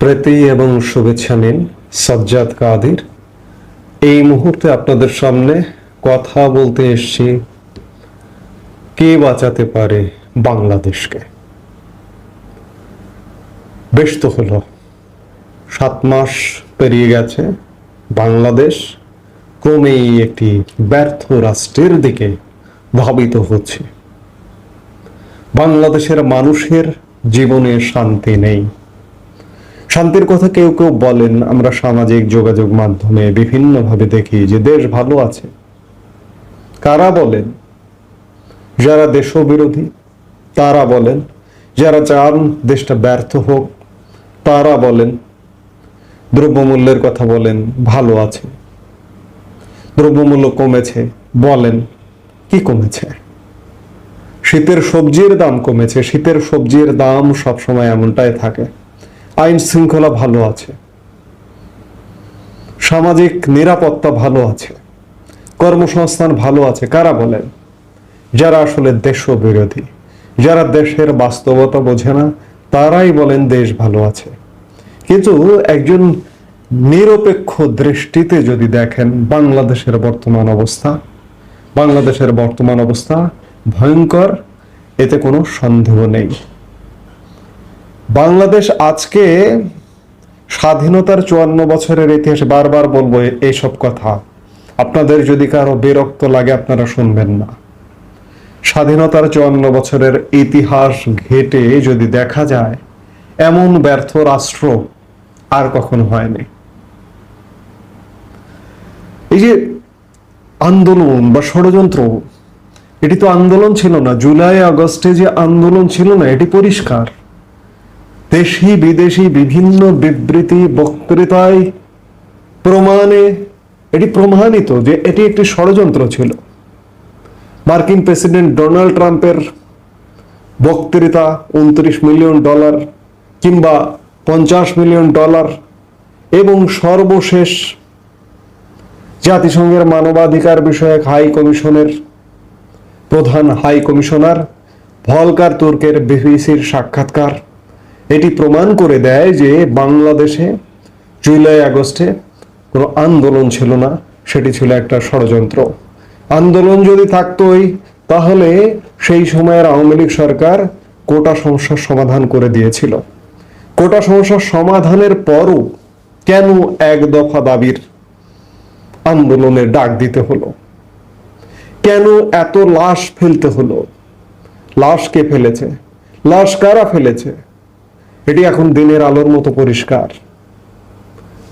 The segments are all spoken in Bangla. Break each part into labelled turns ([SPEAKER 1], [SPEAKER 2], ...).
[SPEAKER 1] প্রীতি এবং শুভেচ্ছা নিন, সজ্জাদ কাদির। এই মুহূর্তে আপনাদের সামনে কথা বলতে এসছি, কে বাঁচাতে পারে বাংলাদেশকে? বেশ তো হলো, সাত মাস পেরিয়ে গেছে, বাংলাদেশ ক্রমেই একটি ব্যর্থ রাষ্ট্রের দিকে ধাবিত হচ্ছে। বাংলাদেশের মানুষের জীবনে শান্তি নেই। শান্তির কথা কেউ কেউ বলেন, আমরা সামাজিক যোগাযোগ মাধ্যমে বিভিন্নভাবে দেখি যে দেশ ভালো আছে। কারা বলেন? যারা দেশবিরোধী, তারা বলেন। যারা চান দেশটা ব্যর্থ হোক, তারা বলেন। দ্রব্যমূল্যের কথা বলেন, ভালো আছে। দ্রব্যমূল্য কমেছে, বলেন, কি কমেছে? শীতের সবজির দাম কমেছে, শীতের সবজির দাম সবসময় এমনটাই থাকে। আইন শৃঙ্খলা ভালো আছে। সামাজিক নিরাপত্তা ভালো আছে। কর্মসংস্থান ভালো আছে। কারা বলেন? যারা আসলে দেশ বিরোধী যারা দেশের বাস্তবতা বোঝে না, তারাই বলেন দেশ ভালো আছে। কিন্তু একজন নিরপেক্ষ দৃষ্টিতে যদি দেখেন বাংলাদেশের বর্তমান অবস্থা, বাংলাদেশের বর্তমান অবস্থা ভয়ঙ্কর, এতে কোনো সন্দেহ নেই। বাংলাদেশ আজকে স্বাধীনতার চুয়ান্ন বছরের ইতিহাসে বারবার বলব এইসব কথা। আপনাদের যদি কারও বিরক্ত লাগে, আপনারা শুনবেন না। স্বাধীনতার চুয়ান্ন বছরের ইতিহাস ঘেটে যদি দেখা যায়, এমন ব্যর্থ রাষ্ট্র আর কখনো হয়নি। এই যে আন্দোলন বা ষড়যন্ত্র, এটি তো আন্দোলন ছিল না। জুলাই, আগস্টে যে আন্দোলন ছিল না, এটি পরিষ্কার। দেশি বিদেশি বিভিন্ন বিবৃতি বক্তৃতায় প্রমাণে, এটি প্রমাণিত যে এটি একটি ষড়যন্ত্র ছিল। মার্কিন প্রেসিডেন্ট ডোনাল্ড ট্রাম্পের বক্তৃতা উনত্রিশ মিলিয়ন ডলার কিংবা পঞ্চাশ মিলিয়ন ডলার এবং সর্বশেষ জাতিসংঘের মানবাধিকার বিষয়ক হাই কমিশনের প্রধান হাই কমিশনার ভলকার তুর্কের বিবিসির সাক্ষাৎকার। এটি প্রমাণ করে দেয় যে বাংলাদেশে জুলাই আগস্টে কোনো আন্দোলন ছিল না, সেটি ছিল একটা ষড়যন্ত্র। আন্দোলন যদি থাকতোই, তাহলে সেই সময়ের আওয়ামী লীগ সরকার কোটা সমস্যার সমাধান করে দিয়েছিল। কোটা সমস্যার সমাধানের পরও কেন এক দফা দাবির আন্দোলনের ডাক দিতে হলো? কেন এত লাশ ফেলতে হলো? লাশ কে ফেলেছে? লাশ কারা ফেলেছে? এটি এখন দিনের আলোর মতো পরিষ্কার।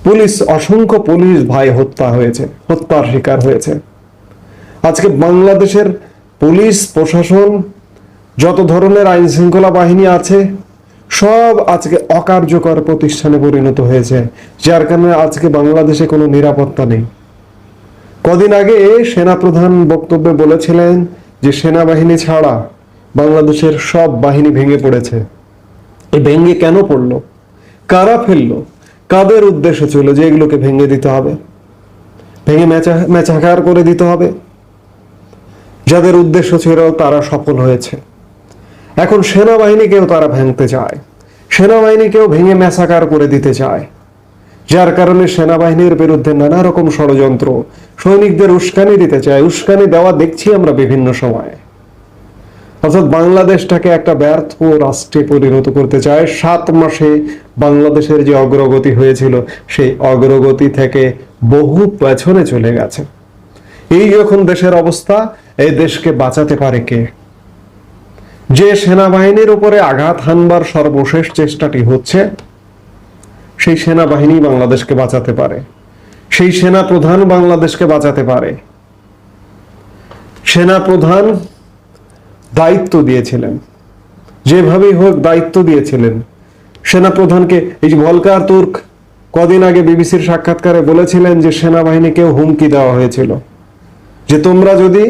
[SPEAKER 1] পুলিশ অসংখ্য পুলিশ ভাই হত্যা হয়েছে, হত্যার শিকার হয়েছে। আজকে বাংলাদেশের পুলিশ, প্রশাসন, যত ধরনের আইন শৃঙ্খলা বাহিনী আছে, সব আজকে অকার্যকর প্রতিষ্ঠানে পরিণত হয়েছে, যার কারণে আজকে বাংলাদেশে কোনো নিরাপত্তা নেই। কদিন আগে সেনাপ্রধান বক্তব্যে বলেছিলেন যে, সেনাবাহিনী ছাড়া বাংলাদেশের সব বাহিনী ভেঙে পড়েছে। এই ভেঙে কেন পড়ল? কারা ফেলল? কাদের উদ্দেশ্য ছিল যে এগুলোকে ভেঙে দিতে হবে? ভেঙে মেচা মেচাকার করে দিতে হবে? যাদের উদ্দেশ্য ছিল তারা সফল হয়েছে। এখন সেনাবাহিনীকেও তারা ভাঙতে চায়। সেনাবাহিনীকেও ভেঙে মেসাকার করে দিতে চায়। যার কারণে সেনাবাহিনীর বিরুদ্ধে নানা রকম ষড়যন্ত্র, সৈনিকদের উস্কানি দিতে চায়। উস্কানি দেওয়া দেখছি আমরা বিভিন্ন সময়ে। অর্থাৎ বাংলাদেশটাকে একটা ব্যর্থ রাষ্ট্রে পরিণত করতে চায়, সাত মাসে বাংলাদেশের যে অগ্রগতি হয়েছিল, সেই অগ্রগতি থেকে বহু পেছনে চলে গেছে। এই যখন দেশের অবস্থা, এই দেশকে বাঁচাতে পারে কে? যে সেনাবাহিনীর উপরে আঘাত হানবার সর্বশেষ চেষ্টাটি হচ্ছে, সেই সেনাবাহিনী বাংলাদেশকে বাঁচাতে পারে। সেই সেনা প্রধান বাংলাদেশকে বাঁচাতে পারে। সেনা প্রধান দায়িত্ব দিয়েছিলেন। যেভাবেই হোক দায়িত্ব দিয়েছিলেন। সেনা প্রধানকে এই যে ভলকার তুর্ক কদিন আগে বিবিসির সাক্ষাৎকারে বলেছিলেন যে সেনাবাহিনীকেও হুমকি দেওয়া হয়েছিল। যে তোমরা যদি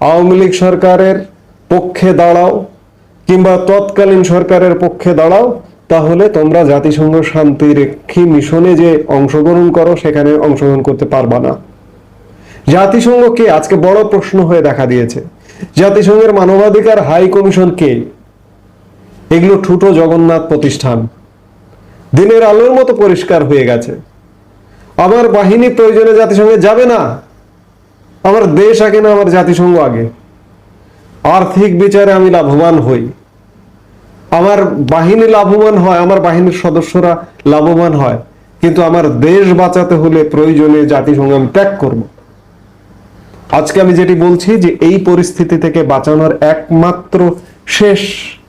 [SPEAKER 1] আওয়ামী লীগ সরকারের পক্ষে দাঁড়াও কিংবা তৎকালীন সরকারের পক্ষে দাঁড়াও, তাহলে তোমরা জাতিসংঘ শান্তিরক্ষী মিশনে যে অংশগ্রহণ করো, সেখানে অংশগ্রহণ করতে পারবা না। জাতিসংঘ কে আজকে বড় প্রশ্ন হয়ে দেখা দিয়েছে। জাতিসংঘের মানবাধিকার হাই কমিশন কে? এগুলো ঠুটো জগন্নাথ প্রতিষ্ঠান। দিনের আলোর মতো পরিষ্কার হয়ে গেছে। আমার বাহিনী প্রয়োজনে জাতিসংঘে যাবে না। আমার দেশ আগে না আমার জাতিসংঘ আগে। আর্থিক বিচারে আমি লাভবান হই। আমার বাহিনী লাভবান হয়, আমার বাহিনীর সদস্যরা লাভবান হয়। কিন্তু আমার দেশ বাঁচাতে হলে প্রয়োজনে জাতিসংঘ আমি ত্যাগ করব। আজকে আমি যেটি বলছি যে এই পরিস্থিতি থেকে বাঁচানোর একমাত্র শেষ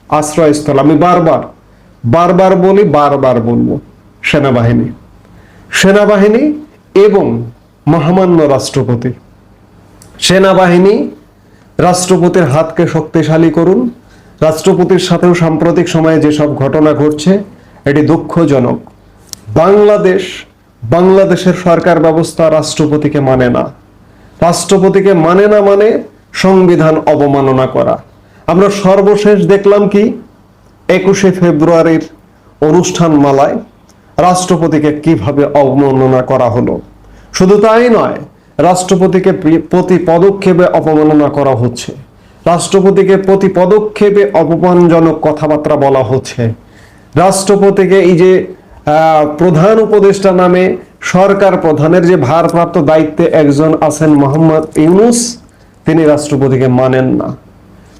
[SPEAKER 1] আশ্রয়স্থল, আমি বারবার বারবার বলি, বারবার বলব, সেনাবাহিনী। সেনাবাহিনী এবং মহামান্য রাষ্ট্রপতি। সেনাবাহিনী, রাষ্ট্রপতির হাতকে শক্তিশালী করুন। রাষ্ট্রপতির সাথেও সাম্প্রতিক সময়ে যেসব ঘটনা ঘটছে, এটি দুঃখজনক। বাংলাদেশ, বাংলাদেশের সরকার ব্যবস্থা রাষ্ট্রপতিকে মানে না। রাষ্ট্রপতিকে মানে না মানে সংবিধান অবমাননা করা। আমরা সর্বশেষ দেখলাম কি? একুশে ফেব্রুয়ারির অনুষ্ঠান মালায় রাষ্ট্রপতিকে কীভাবে অবমাননা করা হলো? শুধু তাই নয়, রাষ্ট্রপতিকে প্রি- প্রতি পদক্ষেপে অপমাননা করা হচ্ছে। রাষ্ট্রপতিকে প্রতি পদক্ষেপে অপমানজনক কথাবার্তা বলা হচ্ছে। রাষ্ট্রপতিকে এই যে প্রধান উপদেষ্টা নামে সরকার প্রধানের যে ভারপ্রাপ্ত দায়িত্বে একজন আছেন মোহাম্মদ ইউনুস, তিনি রাষ্ট্রপতিকে মানেন না।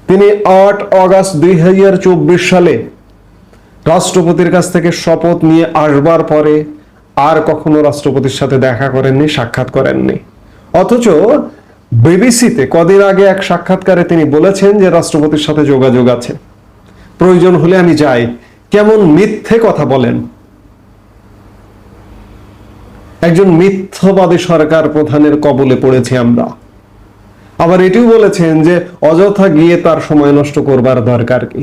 [SPEAKER 1] তিনি আট অগাস্ট দুই হাজার চব্বিশ সালে রাষ্ট্রপতির কাছ থেকে শপথ নিয়ে আসবার পরে আর কখনো রাষ্ট্রপতির সাথে দেখা করেননি, সাক্ষাৎ করেননি। অথচ বিবিসিতে কদিন আগে এক সাক্ষাৎকারে তিনি বলেছেন যে রাষ্ট্রপতির সাথে যোগাযোগ আছে। প্রয়োজন হলে আমি যাই। কেমন মিথ্যে কথা বলেন। একজন মিথ্যবাদী সরকার প্রধানের কবলে পড়েছি আমরা। আবার এটিও বলেছেন যে অযথা গিয়ে তার সময় নষ্ট করবার দরকার কি।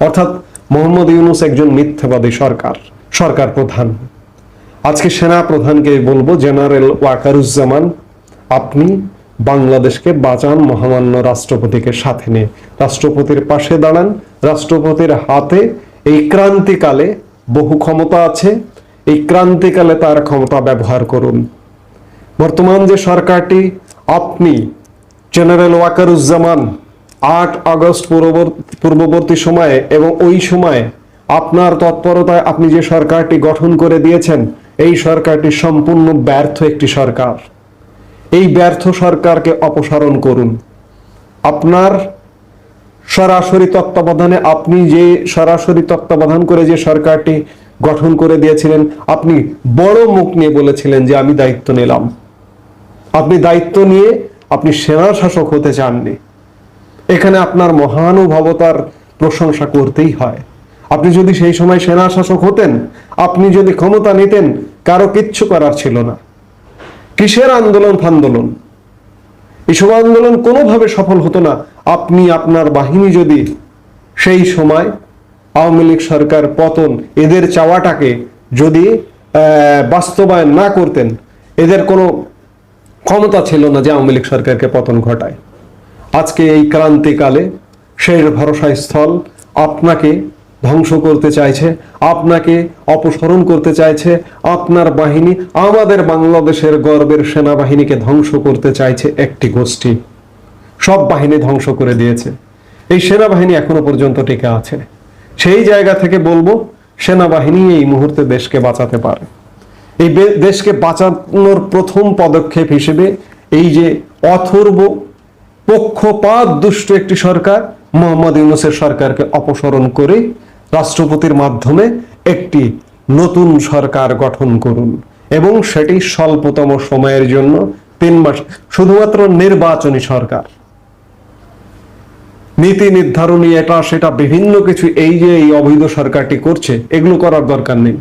[SPEAKER 1] অর্থাৎ মোহাম্মদ ইউনুস একজন মিথ্যাবাদী সরকার সরকার প্রধান। আজকে সেনা প্রধানকে বলব, জেনারেল ওয়াকারুজ্জামান, আপনি বাংলাদেশকে বাঁচান, মহামান্য রাষ্ট্রপতিকে সাথে নিয়ে। রাষ্ট্রপতির পাশে দাঁড়ান, রাষ্ট্রপতির হাতে এই ক্রান্তিকালে বহু ক্ষমতা আছে এই ক্রান্তিকালে তার ক্ষমতা ব্যবহার করুন। বর্তমান যে সরকারটি, আপনি জেনারেল ওয়াকারুজ্জামান আট আগস্ট পূর্ববর্তী সময়ে এবং ওই সময়ে আপনার তৎপরতায় আপনি যে সরকারটি গঠন করে দিয়েছেন, এই সরকারটি সম্পূর্ণ ব্যর্থ একটি সরকার। এই ব্যর্থ সরকারকে অপসারণ করুন। আপনার সরাসরি তত্ত্বাবধানে আপনি যে সরাসরি তত্ত্বাবধান করে যে সরকারটি গঠন করে দিয়েছিলেন। আপনি বড় মুখ নিয়ে বলেছিলেন যে আমি দায়িত্ব নিলাম। আপনি দায়িত্ব নিয়ে আপনি সেনা শাসক হতে চাননি। এখানে আপনার মহানুভবতার প্রশংসা করতেই হয়। আপনি যদি সেই সময় সেনা শাসক হতেন, আপনি যদি ক্ষমতা নিতেন, কারও কিচ্ছু করার ছিল না। কিসের আন্দোলন? ফান্দোলন এসব আন্দোলন কোনোভাবে সফল হতো না। আপনি আপনার বাহিনী যদি সেই সময় আওয়ামী লীগ সরকার পতন, এদের চাওয়াটাকে যদি বাস্তবায়ন না করতেন, এদের কোনো ক্ষমতা ছিল না যে আওয়ামী লীগ সরকারকে পতন ঘটায়। আজকে এই ক্রান্তিকালে শেষ ভরসা স্থল আপনাকে ধ্বংস করতে চাইছে, আপনাকে অপসরণ করতে চাইছে, আপনার বাহিনী আমাদের বাংলাদেশের গর্বের সেনাবাহিনীকে ধ্বংস করতে চাইছে একটি গোষ্ঠী। সব বাহিনী ধ্বংস করে দিয়েছে। এই সেনাবাহিনী এখনও পর্যন্ত টিকে আছে। সেই জায়গা থেকে বলব, সেনাবাহিনী এই মুহূর্তে দেশকে বাঁচাতে পারে। এই দেশকে বাঁচানোর প্রথম পদক্ষেপ হিসেবে এই যে অথর্ব পক্ষপাত দুষ্ট একটি সরকার, মোহাম্মদ ইউনুসের সরকারকে অপসারণ করে রাষ্ট্রপতির মাধ্যমে একটি নতুন সরকার গঠন করুন এবং সেটি স্বল্পতম সময়ের জন্য তিন মাস শুধুমাত্র নির্বাচনী সরকার। নীতি নির্ধারণী এটা, সেটা বিভিন্ন কিছু এই যে এই অবৈধ সরকারটি করছে, এগুলো করার দরকার নেই।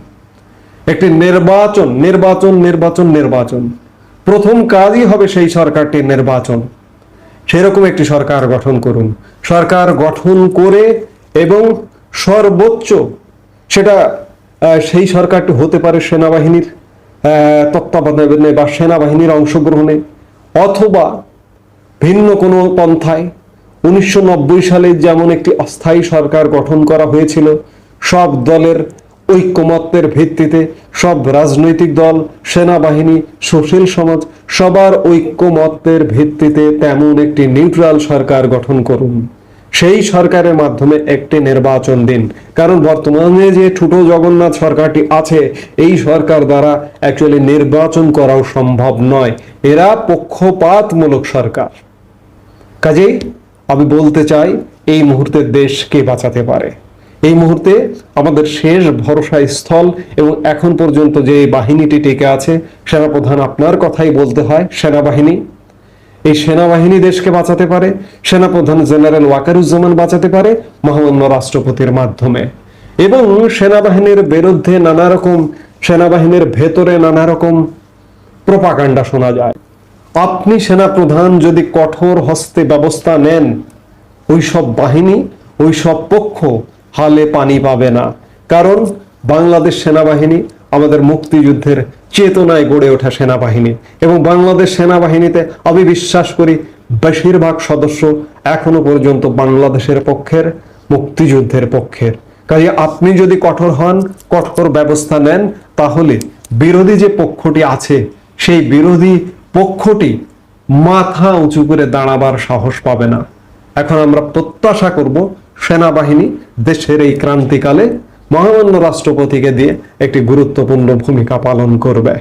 [SPEAKER 1] একটি নির্বাচন নির্বাচন নির্বাচন নির্বাচন। প্রথম কাজই হবে সেই সরকারটির নির্বাচন। সেরকম একটি সরকার গঠন করুন। সরকার গঠন করে এবং সর্বোচ্চ সেটা সেই সরকারটি হতে পারে সেনাবাহিনীর তত্ত্বাবধানে বা সেনাবাহিনীর অংশগ্রহণে অথবা ভিন্ন কোনো পন্থায় উনিশশো নব্বই সালে যেমন একটি অস্থায়ী সরকার গঠন করা হয়েছিল, সব দলের ঐক্যমত্যের ভিত্তিতে সব রাজনৈতিক দল, সেনাবাহিনী, সুশীল সমাজ, সবার ঐক্যমত্যের ভিত্তিতে তেমন একটি নিউট্রাল সরকার গঠন করুন। সেই সরকারের মাধ্যমে একটি নির্বাচন দিন। কারণ বর্তমানে যে ছোট জগন্নাথ সরকারটি আছে, এই সরকার দ্বারা অ্যাকচুয়ালি নির্বাচন করাও সম্ভব নয়। এরা পক্ষপাতমূলক সরকার। কাজেই আমি বলতে চাই, এই মুহূর্তে দেশকে বাঁচাতে পারে? এই মুহূর্তে আমাদের শেষ ভরসা স্থল এবং এখন পর্যন্ত যে বাহিনীটি টিকে আছে, সেনাপ্রধান আপনার কথাই বলতে হয়, সেনাবাহিনী। এই সেনাবাহিনী দেশকে বাঁচাতে পারে, সেনাপ্রধান জেনারেল ওয়াকারুজ্জামান বাঁচাতে পারে, মহামান্য রাষ্ট্রপতির মাধ্যমে। এবং সেনাবাহিনীর বিরুদ্ধে নানা রকম, সেনাবাহিনীর ভেতরে নানা রকম প্রপাকাণ্ডা শোনা যায়। আপনি সেনাপ্রধান যদি কঠোর হস্তে ব্যবস্থা নেন ওই সব বাহিনী ওই সব পক্ষ হালে পানি পাবে না। কারণ বাংলাদেশ সেনাবাহিনী আমাদের মুক্তিযুদ্ধের চেতনায় গড়ে ওঠা সেনাবাহিনী এবং বাংলাদেশ সেনাবাহিনীতে আমি বিশ্বাস করি বেশিরভাগ সদস্য এখনও পর্যন্ত বাংলাদেশের পক্ষের, মুক্তিযুদ্ধের পক্ষের। কাজে আপনি যদি কঠোর হন, কঠোর ব্যবস্থা নেন, তাহলে বিরোধী যে পক্ষটি আছে, সেই বিরোধী পক্ষটি মাথা উঁচু করে দাঁড়াবার সাহস পাবে না। এখন আমরা প্রত্যাশা করব সেনাবাহিনী দেশের এই ক্রান্তিকালে মহামান্য রাষ্ট্রপতিকে দিয়ে একটি গুরুত্বপূর্ণ ভূমিকা পালন করবে।